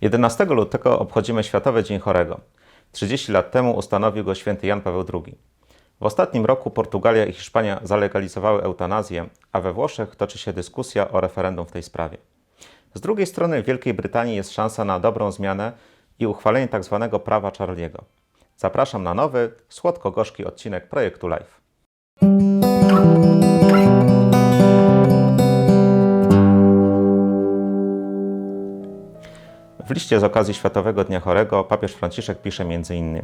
11 lutego obchodzimy Światowy Dzień Chorego. 30 lat temu ustanowił go święty Jan Paweł II. W ostatnim roku Portugalia i Hiszpania zalegalizowały eutanazję, a we Włoszech toczy się dyskusja o referendum w tej sprawie. Z drugiej strony w Wielkiej Brytanii jest szansa na dobrą zmianę i uchwalenie tzw. prawa Charliego. Zapraszam na nowy, słodko-gorzki odcinek projektu Live. W liście z okazji Światowego Dnia Chorego papież Franciszek pisze m.in.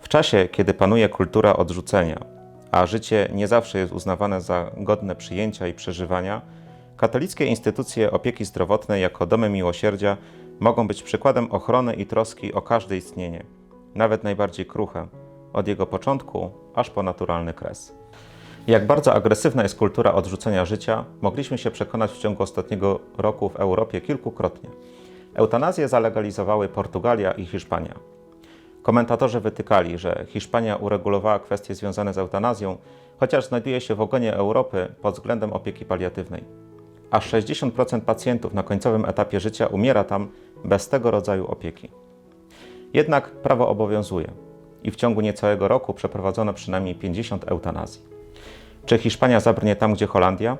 W czasie, kiedy panuje kultura odrzucenia, a życie nie zawsze jest uznawane za godne przyjęcia i przeżywania, katolickie instytucje opieki zdrowotnej jako domy miłosierdzia mogą być przykładem ochrony i troski o każde istnienie, nawet najbardziej kruche, od jego początku aż po naturalny kres. Jak bardzo agresywna jest kultura odrzucenia życia, mogliśmy się przekonać w ciągu ostatniego roku w Europie kilkukrotnie. Eutanazję zalegalizowały Portugalia i Hiszpania. Komentatorzy wytykali, że Hiszpania uregulowała kwestie związane z eutanazją, chociaż znajduje się w ogonie Europy pod względem opieki paliatywnej. Aż 60% pacjentów na końcowym etapie życia umiera tam bez tego rodzaju opieki. Jednak prawo obowiązuje i w ciągu niecałego roku przeprowadzono przynajmniej 50 eutanazji. Czy Hiszpania zabrnie tam, gdzie Holandia?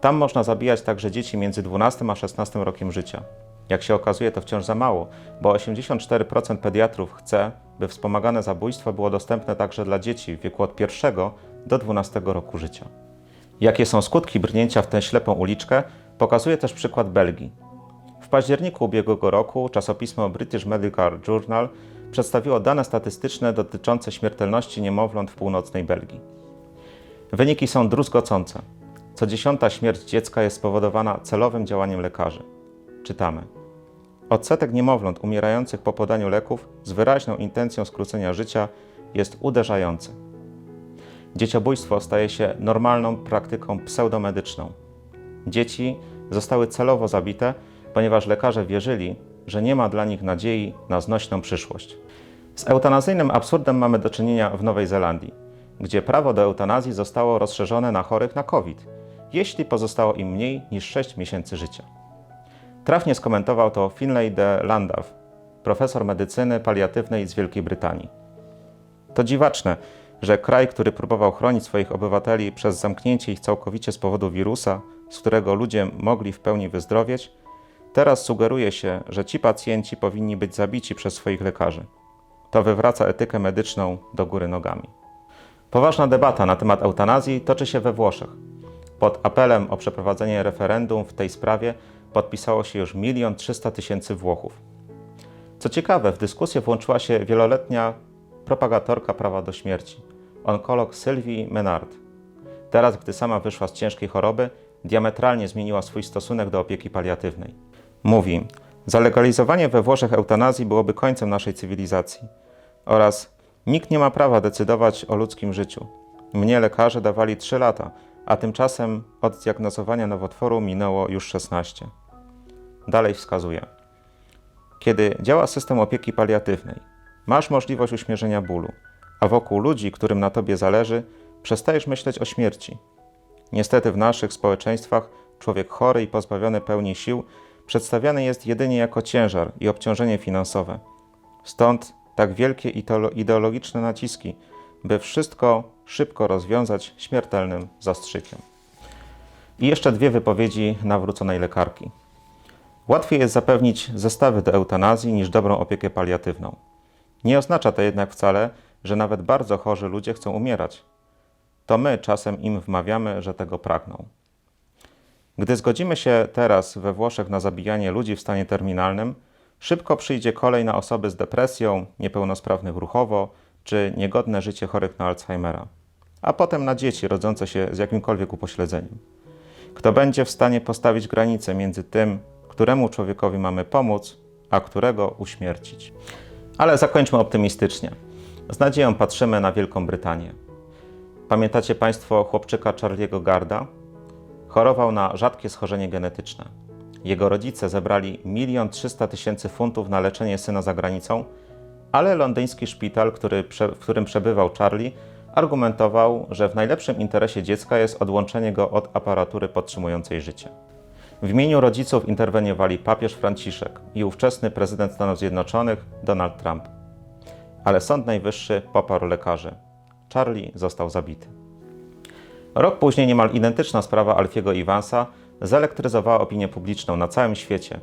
Tam można zabijać także dzieci między 12 a 16 rokiem życia. Jak się okazuje, to wciąż za mało, bo 84% pediatrów chce, by wspomagane zabójstwo było dostępne także dla dzieci w wieku od 1 do 12 roku życia. Jakie są skutki brnięcia w tę ślepą uliczkę, pokazuje też przykład Belgii. W październiku ubiegłego roku czasopismo British Medical Journal przedstawiło dane statystyczne dotyczące śmiertelności niemowląt w północnej Belgii. Wyniki są druzgocące. Co dziesiąta śmierć dziecka jest spowodowana celowym działaniem lekarzy. Czytamy. Odsetek niemowląt umierających po podaniu leków z wyraźną intencją skrócenia życia jest uderzający. Dzieciobójstwo staje się normalną praktyką pseudomedyczną. Dzieci zostały celowo zabite, ponieważ lekarze wierzyli, że nie ma dla nich nadziei na znośną przyszłość. Z eutanazyjnym absurdem mamy do czynienia w Nowej Zelandii, gdzie prawo do eutanazji zostało rozszerzone na chorych na COVID, jeśli pozostało im mniej niż 6 miesięcy życia. Trafnie skomentował to Finlay de Landau, profesor medycyny paliatywnej z Wielkiej Brytanii. To dziwaczne, że kraj, który próbował chronić swoich obywateli przez zamknięcie ich całkowicie z powodu wirusa, z którego ludzie mogli w pełni wyzdrowieć, teraz sugeruje się, że ci pacjenci powinni być zabici przez swoich lekarzy. To wywraca etykę medyczną do góry nogami. Poważna debata na temat eutanazji toczy się we Włoszech. Pod apelem o przeprowadzenie referendum w tej sprawie podpisało się już 1 300 tysięcy Włochów. Co ciekawe, w dyskusję włączyła się wieloletnia propagatorka prawa do śmierci, onkolog Sylwii Menard. Teraz, gdy sama wyszła z ciężkiej choroby, diametralnie zmieniła swój stosunek do opieki paliatywnej. Mówi: Zalegalizowanie we Włoszech eutanazji byłoby końcem naszej cywilizacji. Oraz nikt nie ma prawa decydować o ludzkim życiu. Mnie lekarze dawali 3 lata, a tymczasem od zdiagnozowania nowotworu minęło już 16. Dalej wskazuje. Kiedy działa system opieki paliatywnej, masz możliwość uśmierzenia bólu, a wokół ludzi, którym na tobie zależy, przestajesz myśleć o śmierci. Niestety w naszych społeczeństwach człowiek chory i pozbawiony pełni sił przedstawiany jest jedynie jako ciężar i obciążenie finansowe. Stąd tak wielkie ideologiczne naciski, by wszystko szybko rozwiązać śmiertelnym zastrzykiem. I jeszcze dwie wypowiedzi nawróconej lekarki. Łatwiej jest zapewnić zestawy do eutanazji niż dobrą opiekę paliatywną. Nie oznacza to jednak wcale, że nawet bardzo chorzy ludzie chcą umierać. To my czasem im wmawiamy, że tego pragną. Gdy zgodzimy się teraz we Włoszech na zabijanie ludzi w stanie terminalnym, szybko przyjdzie kolej na osoby z depresją, niepełnosprawnych ruchowo czy niegodne życie chorych na Alzheimera, a potem na dzieci rodzące się z jakimkolwiek upośledzeniem. Kto będzie w stanie postawić granicę między tym, któremu człowiekowi mamy pomóc, a którego uśmiercić? Ale zakończmy optymistycznie. Z nadzieją patrzymy na Wielką Brytanię. Pamiętacie Państwo chłopczyka Charlie'ego Garda? Chorował na rzadkie schorzenie genetyczne. Jego rodzice zebrali 1 300 tysięcy funtów na leczenie syna za granicą, ale londyński szpital, który, w którym przebywał Charlie, argumentował, że w najlepszym interesie dziecka jest odłączenie go od aparatury podtrzymującej życie. W imieniu rodziców interweniowali papież Franciszek i ówczesny prezydent Stanów Zjednoczonych Donald Trump. Ale Sąd Najwyższy poparł lekarzy. Charlie został zabity. Rok później niemal identyczna sprawa Alfiego Iwansa zelektryzowała opinię publiczną na całym świecie.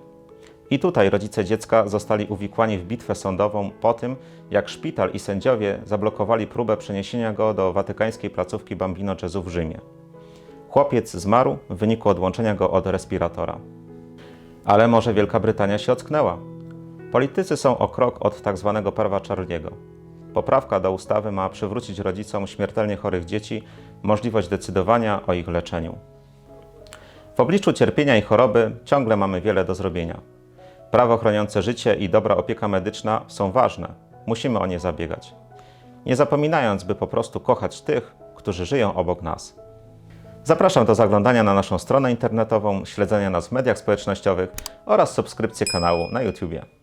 I tutaj rodzice dziecka zostali uwikłani w bitwę sądową po tym, jak szpital i sędziowie zablokowali próbę przeniesienia go do watykańskiej placówki Bambino Gesù w Rzymie. Chłopiec zmarł w wyniku odłączenia go od respiratora. Ale może Wielka Brytania się ocknęła? Politycy są o krok od tak zwanego prawa Charliego. Poprawka do ustawy ma przywrócić rodzicom śmiertelnie chorych dzieci możliwość decydowania o ich leczeniu. W obliczu cierpienia i choroby ciągle mamy wiele do zrobienia. Prawo chroniące życie i dobra opieka medyczna są ważne. Musimy o nie zabiegać. Nie zapominając, by po prostu kochać tych, którzy żyją obok nas. Zapraszam do zaglądania na naszą stronę internetową, śledzenia nas w mediach społecznościowych oraz subskrypcji kanału na YouTube.